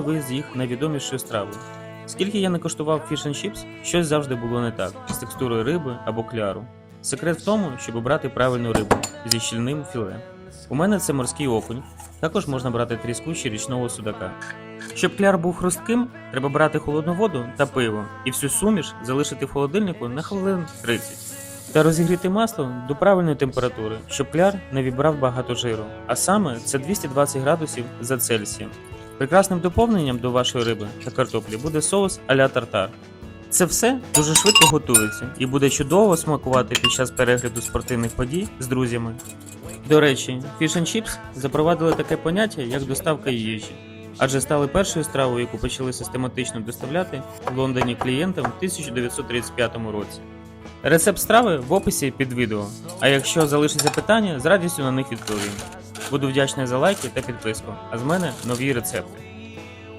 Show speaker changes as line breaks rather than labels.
ви з їх найвідомішою стравою. Скільки я не коштував фіш and chips, щось завжди було не так з текстурою риби або кляру. Секрет в тому, щоб обрати правильну рибу зі щільним філе. У мене це морський окунь. Також можна брати тріску чи річного судака. Щоб кляр був хрустким, треба брати холодну воду та пиво і всю суміш залишити в холодильнику на хвилин 30. Та розігріти масло до правильної температури, щоб кляр не вібрав багато жиру. А саме це 220 градусів за Цельсієм. Прекрасним доповненням до вашої риби та картоплі буде соус а-ля тартар. Це все дуже швидко готується і буде чудово смакувати під час перегляду спортивних подій з друзями. До речі, Fish and Chips запровадили таке поняття, як доставка їжі, адже стали першою стравою, яку почали систематично доставляти в Лондоні клієнтам в 1935 році. Рецепт страви в описі під відео. А якщо залишаться питання, з радістю на них відповім. Буду вдячний за лайки та підписку. А з мене нові рецепти.